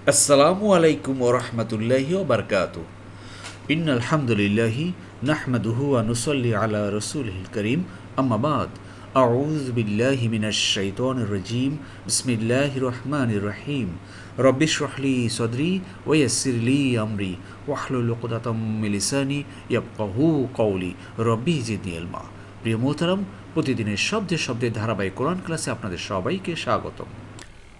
আসসালামু আলাইকুম ওরহমতুল্লাহি ওবরকাত ইন আলহামদুলিল্লাহি নাহমাদুহু ওয়া নুসাল্লি আলা রাসূলিল করিম। আম্মা বাদ। আউযু বিল্লাহি মিনাশ শাইতানির রাজীম। বিসমিল্লাহির রহমানির রহিম। রব্বি ইশরাহ লি সাদরি ওয়া ইয়াসসির লি আমরি। ওয়াহলুল উকদাতাম মিন লিসানি ইয়াফকাহু কওলি। রব্বি জিদনি ইলমা। প্রিয় মোহতারাম, প্রতিদিনের শব্দে শব্দে ধারাবাহিক কোরআন ক্লাসে আপনাদের সবাইকে স্বাগতম।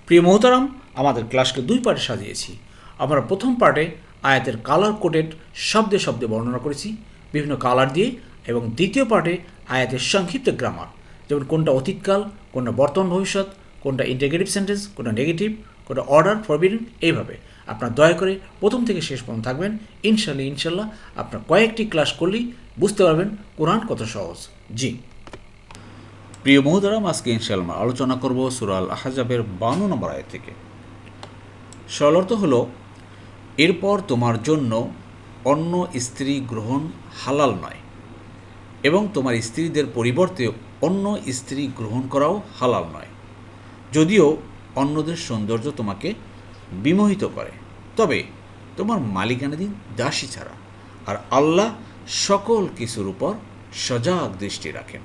প্রিয় মোহতারাম আমাদের ক্লাসকে দুই পার্টে সাজিয়েছি। আমরা প্রথম পার্টে আয়াতের কালার কোডেড শব্দে শব্দে বর্ণনা করেছি, বিভিন্ন কালার দিয়ে, এবং দ্বিতীয় পার্টে আয়াতের সংক্ষিপ্ত গ্রামার। যেমন কোনটা অতীতকাল, কোনটা বর্তমান ভবিষ্যৎ, কোনটা ইন্টিগ্রেটিভ সেন্টেন্স কোনটা নেগেটিভ কোনটা অর্ডার ফরবিডেন এইভাবে। আপনার দয়া করে প্রথম থেকে শেষ পর্যন্ত থাকবেন। ইনশাল্লাহ ইনশাল্লাহ আপনার কয়েকটি ক্লাস করলেই বুঝতে পারবেন কোরআন কত সহজ। জি। প্রিয় মহোদরাম আজকে ইনশাল্লাহ আলোচনা করব সুরাল আহাজাবের বান্ন নম্বর আয় থেকে। সরলর্থ হল, এরপর তোমার জন্য অন্য স্ত্রী গ্রহণ হালাল নয় এবং তোমার স্ত্রীদের পরিবর্তে অন্য স্ত্রী গ্রহণ করাও হালাল নয়। যদিও অন্যদের সৌন্দর্য তোমাকে বিমোহিত করে, তবে তোমার মালিকানাধীন দাসী ছাড়া আর আল্লাহ সকল কিছুর উপর সজাগ দৃষ্টি রাখেন।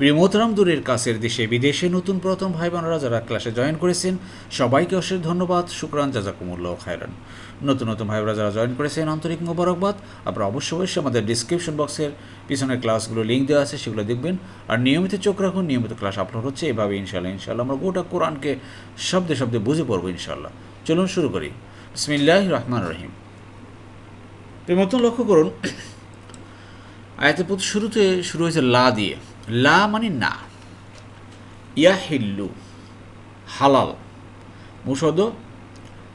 প্রিয় মোহতরাম দূরের কাছের দেশে বিদেশে নতুন প্রথম ভাই বোনেরা যারা ক্লাসে জয়েন করেছেন। সবাইকে অশেষ ধন্যবাদ। শুক্রান, জাজাকুমুল্লাহ, খায়রান। নতুন নতুন ভাই বোনেরা যারা জয়েন করেছেন। আন্তরিক মোবারকবাদ। আপনারা অবশ্যই অবশ্যই আমাদের ডিসক্রিপশন বক্সের পিছনের ক্লাসগুলো লিঙ্ক দেওয়া আছে, সেগুলো দেখবেন। আর নিয়মিত চোখ রাখুন। নিয়মিত ক্লাস আপলোড হচ্ছে। এভাবে ইনশাল্লাহ ইনশাল্লাহ আমরা গোটা কোরআনকে শব্দে শব্দে বুঝে পড়ব ইনশাল্লাহ চলুন শুরু করি। বিসমিল্লাহ রহমান রহিম। প্রিয় মতন লক্ষ্য করুন, আয়াতের শুরুতে শুরু হয়েছে লা দিয়ে। লা মানে না। ইয়া হিল্লু। হালাল মুসদ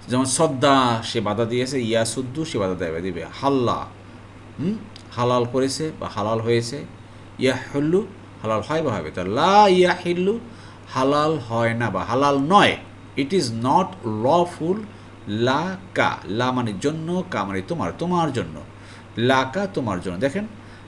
যেমন সদ্দা, সে বাধা দিয়েছে ইয়া সুদ্দু সে বাধা দেবে, দিবে। হাল্লা, হুম? হালাল করেছে বা হালাল হয়েছে। ইয়া হল্লু হালাল হয় বা হবে। তা লা ইয়া হিল্লু হালাল হয় না বা হালাল নয়। ইট ইজ নট লফুল লা কা। লা মানে জন্য, কা মানে তোমার তোমার জন্য। লা কা তোমার জন্য। দেখেন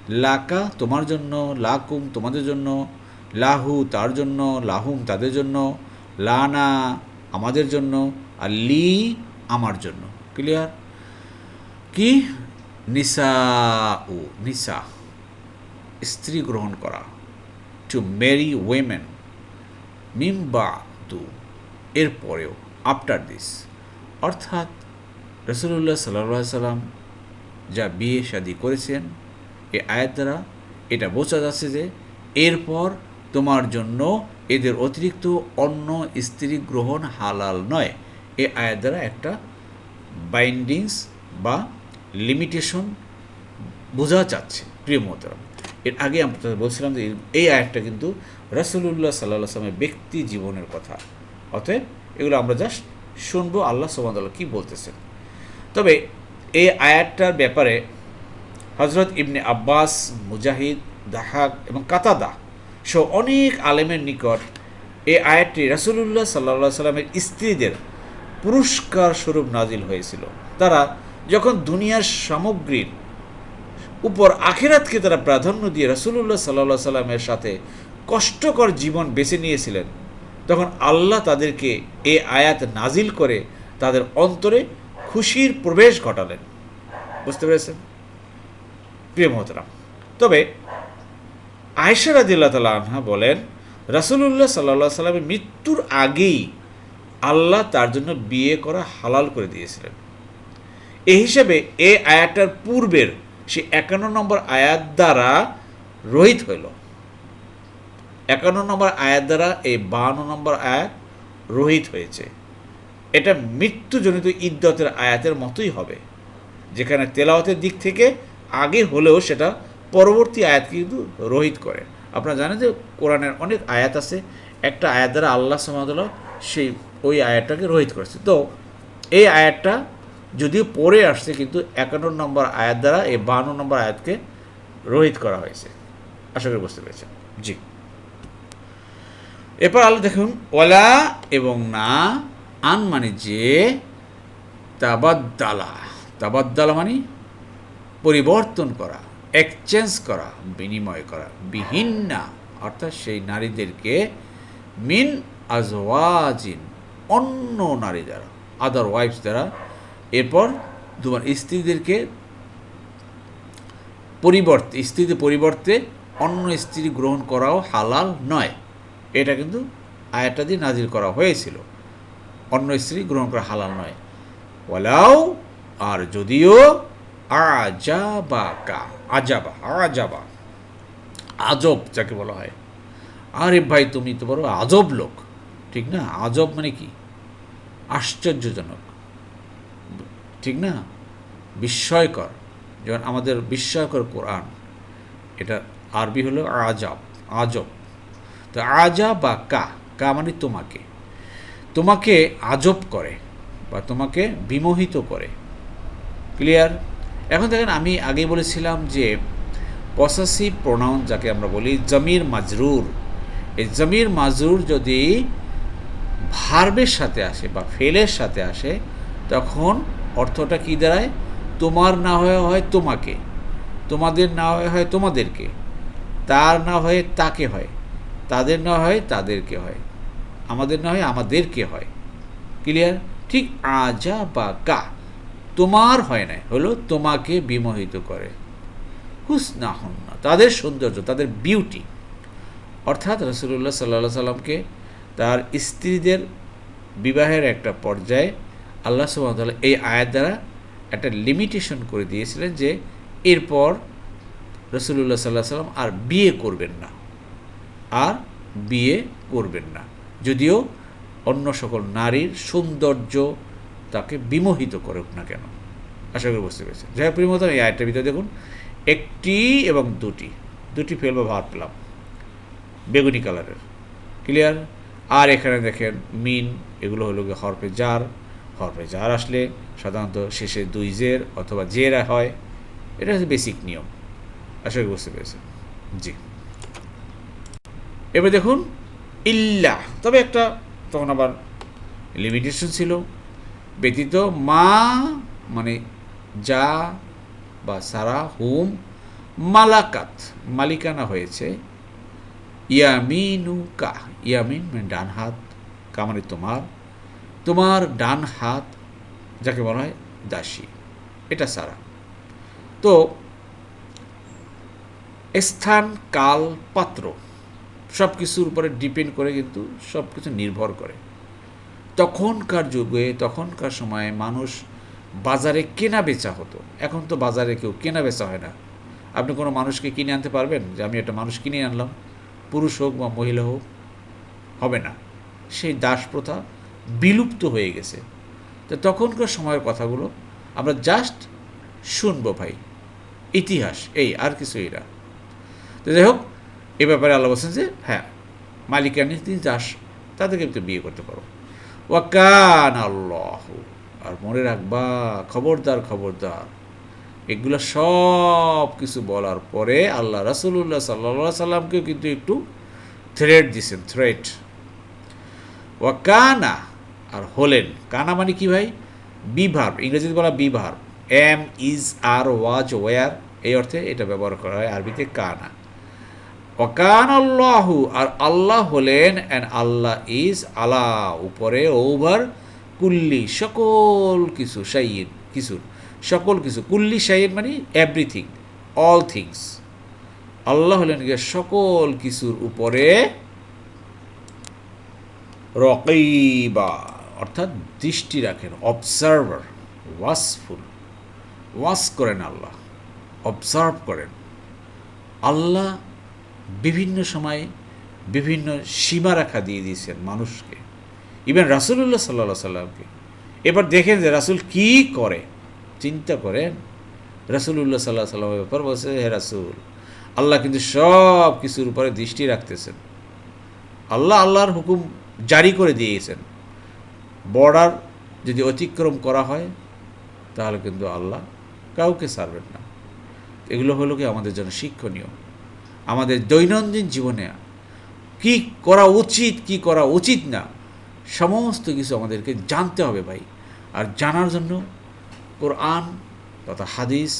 লাকা তোমার জন্য, লাকুম তোমাদের জন্য, লাহু তার জন্য, লাহুম তাদের জন্য, লানা আমাদের জন্য, আর লি আমার জন্য। ক্লিয়ার কি? নিসা ও নিসা। স্ত্রী গ্রহণ করা। টু মেরি ওয়েমেন মিম্বা তু এরপরেও আফটার দিস অর্থাৎ রসুল্লাহ সাল্লা সাল্লাম যা বিয়ে শাদি করেছেন এই আয়াত দ্বারা এটা বোঝা যাচ্ছে যে এরপর তোমার জন্য এদের অতিরিক্ত অন্য স্ত্রী গ্রহণ হালাল নয়। এ আয়াত দ্বারা একটা বাইন্ডিংস বা লিমিটেশন বোঝা যাচ্ছে, প্রিয় মোহতারাম। এর আগে আমরা বলছিলাম যে এই আয়াতটা কিন্তু রসুল্লাহ সাল্লাহ আসলামের ব্যক্তি জীবনের কথা। অতএব এগুলো আমরা জাস্ট শুনব, আল্লাহ সোমাদাল্লাহ কী বলতেছেন। তবে এই আয়াতটার ব্যাপারে হজরত ইবনে আব্বাস, মুজাহিদ, দাহাক এবং কাতাদা সহ অনেক আলেমের নিকট এই আয়াতটি রাসুলুল্লাহ সাল্লা সাল্লামের স্ত্রীদের পুরস্কার স্বরূপ নাজিল হয়েছিল। তারা যখন দুনিয়ার সামগ্রীর উপর আখেরাতকে তারা প্রাধান্য দিয়ে রাসুলুল্লাহ সাল্লা সাল্লামের সাথে কষ্টকর জীবন বেছে নিয়েছিলেন, তখন আল্লাহ তাদেরকে এ আয়াত নাজিল করে তাদের অন্তরে খুশির প্রবেশ ঘটালেন। বুঝতে পেরেছেন? প্রিয় মহতরাম, তবে আয়সা রাদিল্লা তালা আনহা বলেন, রাসুলুল্লাহ সাল্লা সাল্লামের মৃত্যুর আগেই আল্লাহ তার জন্য বিয়ে করা হালাল করে দিয়েছিলেন। এই হিসাবে এ আয়াতটার পূর্বের সে একান্ন নম্বর আয়াত দ্বারা রহিত হইল। একান্ন নম্বর আয়াত দ্বারা এই বাহান্ন নম্বর আয়াত রহিত হয়েছে। এটা মৃত্যুজনিত ইদ্যতের আয়াতের মতোই হবে, যেখানে তেলাওয়াতের দিক থেকে আগে হলেও সেটা পরবর্তী আয়াত কিন্তু রোহিত করে। আপনারা জানেন যে কোরআনের অনেক আয়াত আছে, একটা আয়াত দ্বারা আল্লাহ সমাদুল্লাহ সেই ওই আয়াতটাকে রোহিত করেছে। তো এই আয়াতটা যদিও পরে আসছে কিন্তু একান্ন নম্বর আয়াত দ্বারা এই বান্ন নম্বর আয়াতকে রোহিত করা হয়েছে। আশা করি বুঝতে পেরেছেন। জি। এরপর আল্লাহ দেখুন ওলা এবং না, আন মানে যে, তাবাদ্দালা। তাবাদ্দালা মানে পরিবর্তন করা এক্সচেঞ্জ করা, বিনিময় করা বিহিন্না অর্থাৎ সেই নারীদেরকে মিন আজওয়াজিন, অন্য নারী দ্বারা আদার ওয়াইফস দ্বারা, এরপর তোমার স্ত্রীদেরকে পরিবর্তে, স্ত্রীদের পরিবর্তে অন্য স্ত্রী গ্রহণ করাও হালাল নয়। এটা কিন্তু আয়াতটা দিয়ে নাজির করা হয়েছিল। অন্য স্ত্রী গ্রহণ করা হালাল নয়। ওয়ালাও, আর যদিও আজাবা কা আজাবা আজাবা। আজব যাকে বলা হয়। আরে ভাই, তুমি তো বড় আজব লোক, ঠিক না? আজব মানে কি? আশ্চর্যজনক। ঠিক না? বিস্ময়কর। যেমন আমাদের বিস্ময়কর কোরআন, এটা আরবি হলো আজাব, আজব। তো আজা বা কা কা মানে তোমাকে। তোমাকে আজব করে বা তোমাকে বিমোহিত করে। ক্লিয়ার? এখন দেখেন আমি আগে বলেছিলাম যে পসাসিভ প্রোনাউন যাকে আমরা বলি জমির মাজরুর। এই জমির মাজরুর যদি ভার্বের সাথে আসে বা ফেলের সাথে আসে, তখন অর্থটা কী দাঁড়ায়? তোমার না হয়ে হয় তোমাকে। তোমাদের না হয়ে হয় তোমাদেরকে। তার না হয়ে তাকে হয়। তাদের না হয় তাদেরকে হয়। আমাদের না হয় আমাদেরকে হয়। ক্লিয়ার ঠিক আজা বা, কা। তোমার হয় নাই, হলো তোমাকে বিমোহিত করে। হুসনা হন্না তাদের সৌন্দর্য, তাদের বিউটি অর্থাৎ রসুল্লাহ সাল্লা সাল্লামকে তার স্ত্রীদের বিবাহের একটা পর্যায়ে আল্লাহ সুবাহতাল্লাহ এই আয়ের দ্বারা একটা লিমিটেশন করে দিয়েছিলেন যে এরপর রসুল্লাহ সাল্লাহ সাল্লাম আর বিয়ে করবেন না। আর বিয়ে করবেন না। যদিও অন্য সকল নারীর সৌন্দর্য তাকে বিমোহিত করুক না কেন? আশা করি বুঝতে পেরেছেন। যাই হোক প্রিমতম এই আয়টার ভিতরে দেখুন, একটি এবং দুটি দুটি ফেল বা ভাত পেলাম, বেগুনি কালারের ক্লিয়ার আর এখানে দেখেন মিন এগুলো হলো গিয়ে হরফে জার হরফে জার আসলে সাধারণত শেষে দুই জের অথবা জেরা হয়। এটা হচ্ছে বেসিক নিয়ম। আশা করি বুঝতে পেরেছেন। জি। এবার দেখুন ইল্লা তবে একটা তখন আবার লিমিটেশন ছিল। ব্যতীত মা মানে যা বা সারা হুম মালাকাত, মালিকানা হয়েছে। ইয়ামিনু কা, ইয়ামিন মানে ডান হাত, কা মানে তোমার। তোমার ডান হাত যাকে বলা হয় দাসী, এটা সারা। তো স্থান, কাল, পাত্র সব কিছুর উপরে ডিপেন্ড করে কিন্তু সব কিছু নির্ভর করে। তখনকার যুগে, তখনকার সময়ে মানুষ বাজারে কেনা বেচা হতো। এখন তো বাজারে কেউ কেনা বেচা হয় না। আপনি কোনো মানুষকে কিনে আনতে পারবেন? যে আমি একটা মানুষ কিনে আনলাম, পুরুষ হোক বা মহিলা হোক, হবে না। সেই দাস প্রথা বিলুপ্ত হয়ে গেছে। তো তখনকার সময়ের কথাগুলো আমরা জাস্ট শুনব ভাই। ইতিহাস, এই আর কিছুই না। তো যাই হোক, এ ব্যাপারে আল্লাহ বলছেন যে হ্যাঁ মালিকানি দাস, তাদেরকে তো বিয়ে করতে পারো। ওয়াকান আল্লাহ। আর মনে রাখবা, খবরদার খবরদার। এগুলো সব কিছু বলার পরে আল্লাহ রাসুল্লাহ সাল্লা সাল্লামকেও কিন্তু একটু থ্রেট দিছেন থ্রেট ওয়াকানা আর হলেন। কানা মানে কি ভাই? বিভার, ইংরেজিতে বলা বিভার। Am is, are, was, were, এই অর্থে এটা ব্যবহার করা হয় আরবিতে কানা। ওকান আল্লাহু আর আল্লাহ হলেন অ্যান্ড আল্লাহ ইজ আলা, উপরে ওভার কুল্লি, সকল কিছু সাইয়দ কিছুর সকল কিছু, কুল্লি সাইয়দ মানে এভরিথিং অল থিংস আল্লাহ হলেন গিয়ে সকল কিছুর উপরে রকইবা অর্থাৎ দৃষ্টি রাখেন অবজার্ভার ওয়াসফুল ওয়াস করেন আল্লাহ অবজার্ভ করেন। আল্লাহ বিভিন্ন সময়ে বিভিন্ন সীমারেখা দিয়ে দিয়েছেন মানুষকে। ইভেন রাসুল্লাহ সাল্লা সাল্লামকে। এবার দেখেন যে রাসুল কি করে। চিন্তা করেন রাসুল্লাহ সাল্লাহ সাল্লামের ব্যাপার বলছে, হে রাসুল, আল্লাহ কিন্তু সব কিছুর উপরে দৃষ্টি রাখতেছেন। আল্লাহ আল্লাহর হুকুম জারি করে দিয়েছেন। বর্ডার যদি অতিক্রম করা হয়, তাহলে কিন্তু আল্লাহ কাউকে ছাড়বেন না। এগুলো হলো কি আমাদের জন্য শিক্ষণীয়। আমাদের দৈনন্দিন জীবনে কি করা উচিত, কি করা উচিত না, সমস্ত কিছু আমাদেরকে জানতে হবে ভাই। আর জানার জন্য কোরআন তথা হাদিস,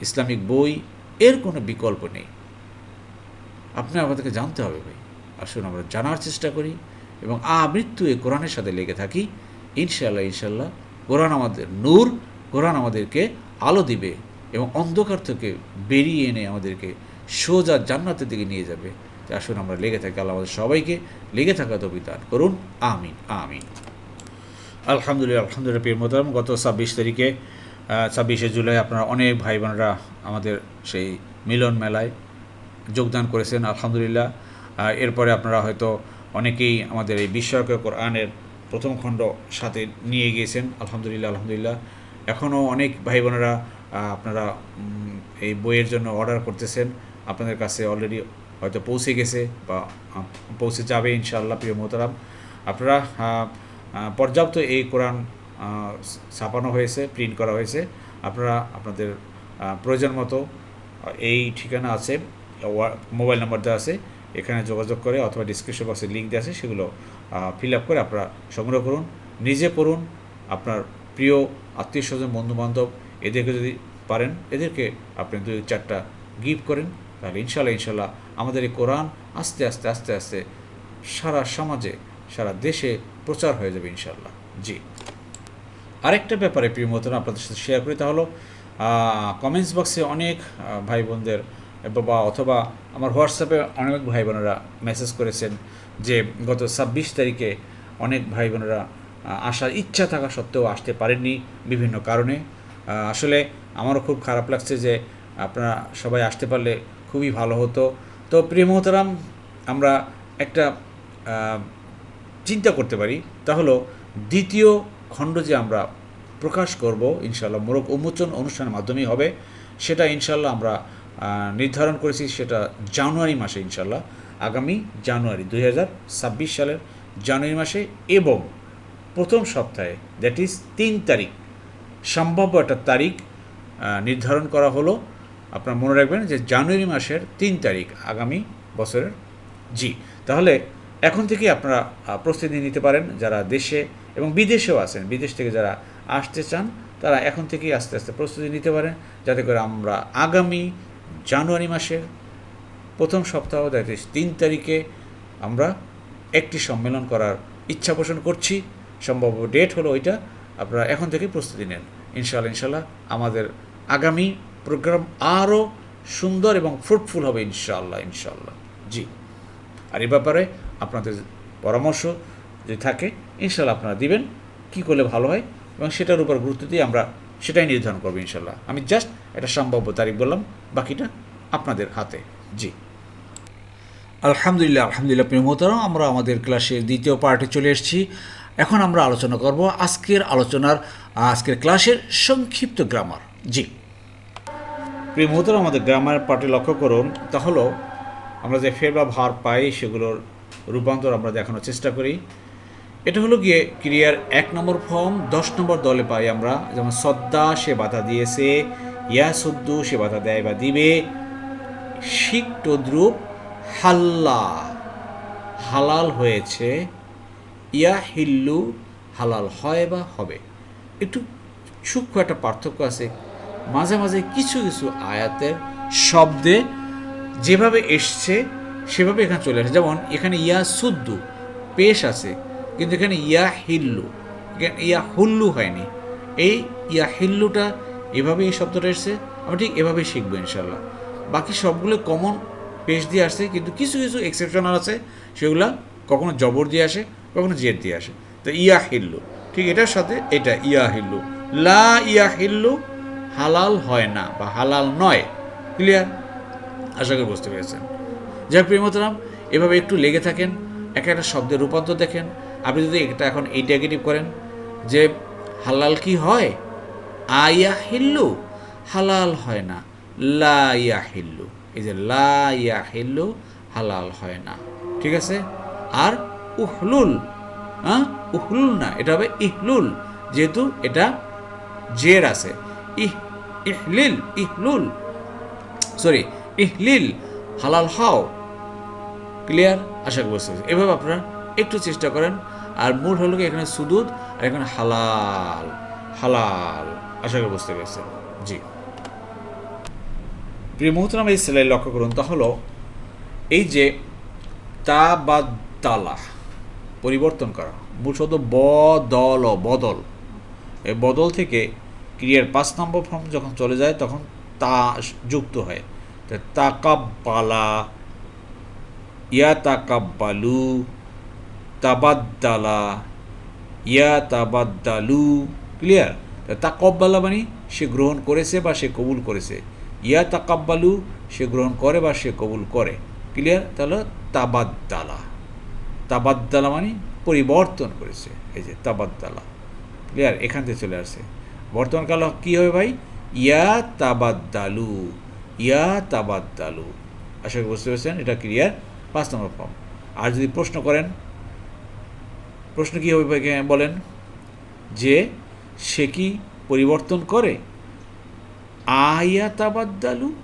ইসলামিক বই এর কোনো বিকল্প নেই। আপনি আমাদেরকে জানতে হবে ভাই। আসুন আমরা জানার চেষ্টা করি এবং আ মৃত্যু এ কোরআনের সাথে লেগে থাকি। ইনশাল্লাহ ইনশাল্লাহ কোরআন আমাদের নূর, কোরআন আমাদেরকে আলো দিবে এবং অন্ধকার থেকে বেরিয়ে এনে আমাদেরকে সোজা জান্নাতের দিকে নিয়ে যাবে। আসুন আমরা লেগে থাকি আল্লাহ আমাদের সবাইকে লেগে থাকা তো বিধান করুন। আমিন আমিন। আলহামদুলিল্লাহ আলহামদুলিল্লাহ প্রিয় মোহতারাম। গত ছাব্বিশ তারিখে ছাব্বিশে জুলাই আপনারা অনেক ভাই বোনেরা আমাদের সেই মিলন মেলায় যোগদান করেছেন, আলহামদুলিল্লাহ। এরপরে আপনারা হয়তো অনেকেই আমাদের এই বিস্ময়কর কোরআনের প্রথম খণ্ড সাথে নিয়ে গিয়েছেন, আলহামদুলিল্লাহ আলহামদুলিল্লাহ। এখনও অনেক ভাই বোনেরা আপনারা এই বইয়ের জন্য অর্ডার করতেছেন। আপনাদের কাছে অলরেডি হয়তো পৌঁছে গেছে বা পৌঁছে যাবে ইনশাআল্লাহ, প্রিয় মোহতারাম। আপনারা পর্যাপ্ত এই কোরআন ছাপানো হয়েছে প্রিন্ট করা হয়েছে। আপনারা আপনাদের প্রয়োজন মতো এই ঠিকানা আছে মোবাইল নাম্বার দেওয়া আছে, এখানে যোগাযোগ করে অথবা ডিসক্রিপশন বক্সে লিঙ্ক দেওয়া আছে, সেগুলো ফিল আপ করে আপনারা সংগ্রহ করুন। নিজে পড়ুন, আপনার প্রিয় আত্মীয় স্বজন, বন্ধুবান্ধব, এদেরকে যদি পারেন, এদেরকে আপনি দুই চারটা গিফট করেন। তাহলে ইনশাল্লাহ ইনশাল্লাহ আমাদের এই কোরআন আস্তে আস্তে আস্তে আস্তে সারা সমাজে, সারা দেশে প্রচার হয়ে যাবে ইনশাল্লাহ জি। আরেকটা ব্যাপারে প্রিয় মতন আপনাদের সাথে শেয়ার করি তা হলো কমেন্টস বক্সে অনেক ভাই বোনদের বা, অথবা আমার হোয়াটসঅ্যাপে অনেক ভাই বোনেরা মেসেজ করেছেন যে, গত ছাব্বিশ তারিখে অনেক ভাই বোনেরা আসার ইচ্ছা থাকা সত্ত্বেও আসতে পারেননি বিভিন্ন কারণে। আসলে আমারও খুব খারাপ লাগছে যে, আপনারা সবাই আসতে পারলে খুবই ভালো হতো। তো প্রিয় মোহতারাম, আমরা একটা চিন্তা করতে পারি। তা হলো, দ্বিতীয় খণ্ড যে আমরা প্রকাশ করব ইনশাল্লাহ মোরক উন্মোচন অনুষ্ঠানের মাধ্যমেই হবে, সেটা ইনশাল্লাহ আমরা নির্ধারণ করেছি সেটা জানুয়ারি মাসে ইনশাল্লাহ আগামী জানুয়ারি দু হাজার ছাব্বিশ সালের জানুয়ারি মাসে এবং প্রথম সপ্তাহে দ্যাট ইজ তিন তারিখ, সম্ভাব্য একটা তারিখ নির্ধারণ করা হলো। আপনারা মনে রাখবেন যে জানুয়ারি মাসের তিন তারিখ আগামী বছরের জি। তাহলে এখন থেকে আপনারা প্রস্তুতি নিতে পারেন যারা দেশে এবং বিদেশেও আছেন, বিদেশ থেকে যারা আসতে চান, তারা এখন থেকেই আস্তে আস্তে প্রস্তুতি নিতে পারেন যাতে করে আমরা আগামী জানুয়ারি মাসের প্রথম সপ্তাহ, দ্যাট তিন তারিখে আমরা একটি সম্মেলন করার ইচ্ছা পোষণ করছি। সম্ভাব্য ডেট হলো ওইটা। আপনারা এখন থেকে প্রস্তুতি নেন। ইনশাল্লাহ ইনশাল্লাহ আমাদের আগামী প্রোগ্রাম আরও সুন্দর এবং ফ্রুটফুল হবে ইনশাল্লাহ ইনশাল্লাহ জি। আর এ ব্যাপারে আপনাদের পরামর্শ যদি থাকে ইনশাল্লাহ আপনারা দিবেন, কী করলে ভালো হয় এবং সেটার উপর গুরুত্ব দিয়ে আমরা সেটাই নির্ধারণ করব ইনশাল্লাহ আমি জাস্ট একটা সম্ভাব্য তারিখ বললাম, বাকিটা আপনাদের হাতে। জি। আলহামদুলিল্লাহ আলহামদুলিল্লাহ, প্রিয় মোহতারাম, আমরা আমাদের ক্লাসের দ্বিতীয় পার্টে চলে এসেছি। এখন আমরা আলোচনা করব আজকের আলোচনার আজকের ক্লাসের সংক্ষিপ্ত গ্রামার। জি। প্রিয় মোহতারাম আমাদের গ্রামার পার্টি লক্ষ্য করুন। তা হলো আমরা যে ফের বা ভার পাই, সেগুলোর রূপান্তর আমরা দেখানোর চেষ্টা করি। এটা হলো গিয়ে ক্রিয়ার এক নম্বর ফর্ম, দশ নম্বর দলে পাই আমরা। যেমন, সদ্দা সে বাধা দিয়েছে, ইয়া সদ্দু সে বাধা দেয় বা দিবে। শিক তদ্রুপ, হাল্লা, হালাল হয়েছে, ইয়া হিল্লু, হালাল হয় বা হবে। একটু সূক্ষ্ম একটা পার্থক্য আছে। মাঝে মাঝে কিছু কিছু আয়াতের শব্দে যেভাবে এসছে, সেভাবে এখানে চলে আসে। যেমন, এখানে ইয়া সুদ্দু, পেশ আছে, কিন্তু এখানে ইয়া হিল্লু, এখানে ইয়া হুল্লু হয়নি। এই ইয়া হিল্লুটা এভাবে এই শব্দটা এসছে, আমরা ঠিক এভাবেই শিখব ইনশাল্লাহ বাকি সবগুলো কমন পেশ দিয়ে আসছে কিন্তু কিছু কিছু এক্সেপশনাল আছে, সেগুলা কখনো জবর দিয়ে আসে, কখনো জেদ দিয়ে আসে। তো ইয়া হিল্লু, ঠিক এটার সাথে এটা ইয়া হিল্লু। লা ইয়া হিল্লু হালাল হয় না বা হালাল নয়। ক্লিয়ার আশা করি বুঝতে পেরেছেন। যাই প্রিয়মতরাম এভাবে একটু লেগে থাকেন, এক একটা শব্দের রূপান্তর দেখেন। আপনি যদি এটা এখন এই করেন যে হালাল কি হয়? আয়া হিল্লু হালাল হয় না। লা ইয়া হিল্লু এই যে লা ইয়া হিল্লু হালাল হয় না। ঠিক আছে? আর উহলুল হ্যাঁ উহলুল না, এটা হবে ইহলুল, যেহেতু এটা জের আছে। ইহ ইহলিল, ইহলুল সরি ইহলিল, হালাল হাও ক্লিয়ার আশা করি বুঝতে পেরেছি। এভাবে আপনারা একটু চেষ্টা করেন। আর মূল হলো কি, এখানে সুদুদ আর এখানে হালাল হালাল, আশা করি বুঝতে পেরেছেন জি। প্রিয় মুহূর্তে এই সেলাই লক্ষ্য করুন, তা হলো এই যে তা বা তালা পরিবর্তন করা। মূল শব্দ ব দল ও বদল। এই বদল থেকে ক্রিয়ার পাঁচ নম্বর ফর্ম যখন চলে যায়, তখন তা যুক্ত হয়। তা তাকাব্বালা, ইয়া তাকাব্বালু, তাবাদ্দালা, ইয়া তাবাদ্দালু, ক্লিয়ার? তাকব্বালা মানে সে গ্রহণ করেছে বা সে কবুল করেছে। ইয়া তাকাব্বালু, সে গ্রহণ করে বা সে কবুল করে। ক্লিয়ার? তাহলে তাবাদ্দালা। তাবাদ্দালা মানে পরিবর্তন করেছে। এই যে তাবাদ্দালা। ক্লিয়ার? এখান থেকে চলে আসছে বর্তমান কাল কী হবে ভাই? ইয়া তাবাদ্দালু ইয়া তাবাদ্দালু। আশা করি বুঝতে পেরেছেন, এটা ক্লিয়ার। পাঁচ নম্বর ফর্ম। আর যদি প্রশ্ন করেন, প্রশ্ন কী হবে বলেন? যে সে কি পরিবর্তন করে? আয়া তাবাদ্দালু,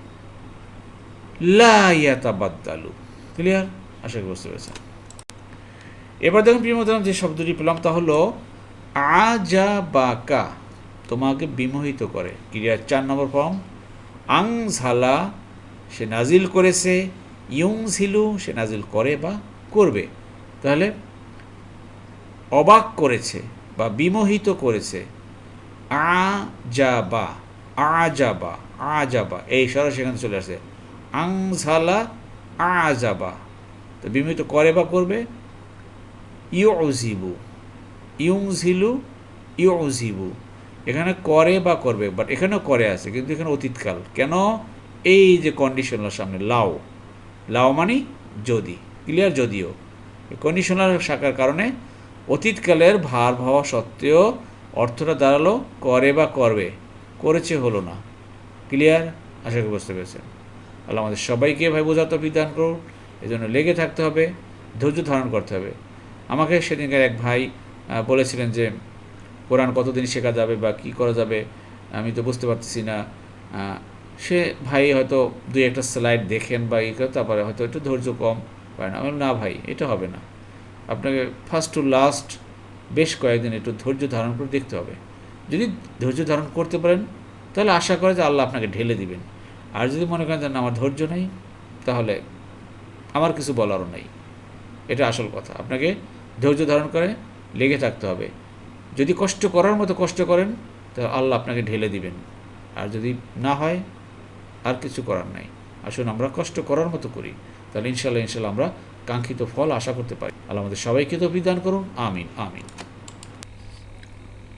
লা ইয়া তাবাদ্দালু। ক্লিয়ার? আশা করি বুঝতে পেরেছেন। এবার দেখুন প্রিয় যে শব্দটি পেলাম তা হলো আজা বাকা তোমাকে বিমোহিত করে। ক্রিয়ার চার নম্বর ফর্ম, আং ঝালা, সে নাজিল করেছে, ইয়ং ঝিলু, সে নাজিল করে বা করবে। তাহলে অবাক করেছে বা বিমোহিত করেছে। আ যাবা আ যাবা আ যাবা এই সরা সেখানে চলে আসে। আং ঝালা, আ যাবা তো বিমোহিত করে বা করবে। ইউজিবু ইউংঝিলু ইউজিবু এখানে করে বা করবে বাট এখানেও করে আছে, কিন্তু এখানে অতীতকাল। কেন? এই যে কন্ডিশনাল সামনে, লাও। লাও মানে যদি ক্লিয়ার যদিও। কন্ডিশনাল শাখার কারণে অতীতকালের ভার হওয়া সত্ত্বেও অর্থটা দাঁড়াল, করে বা করবে, করেছে হলো না। ক্লিয়ার আশা করি বুঝতে পেরেছেন। আল্লাহ আমাদের সবাইকে ভাই বোঝাতে বিধান করুন এই জন্য লেগে থাকতে হবে, ধৈর্য ধারণ করতে হবে। আমাকে সেদিনকার এক ভাই বলেছিলেন যে কোরআন কতদিন শেখা যাবে বা কি করা যাবে, আমি তো বুঝতে পারতেছি না। সে ভাই হয়তো দুই একটা স্লাইড দেখেন বা ই করে, তারপরে হয়তো একটু ধৈর্য কম পায় না না ভাই, এটা হবে না। আপনাকে ফার্স্ট টু লাস্ট বেশ কয়েকদিন একটু ধৈর্য ধারণ করে দেখতে হবে। যদি ধৈর্য ধারণ করতে পারেন, তাহলে আশা করে যে আল্লাহ আপনাকে ঢেলে দিবেন। আর যদি মনে করেন যে আমার ধৈর্য নেই, তাহলে আমার কিছু বলারও নেই। এটা আসল কথা। আপনাকে ধৈর্য ধারণ করে লেগে থাকতে হবে। যদি কষ্ট করার মতো কষ্ট করেন তাহলে আল্লাহ আপনাকে ঢেলে দিবেন। আর যদি না হয়, আর কিছু করার নাই। আসুন আমরা কষ্ট করার মতো করি। তাহলে ইনশাল্লাহ ইনশাল্লাহ আমরা কাঙ্ক্ষিত ফল আশা করতে পারি। আল্লাহ আমাদের সবাইকে তো বিধান করুন। আমিন আমিন।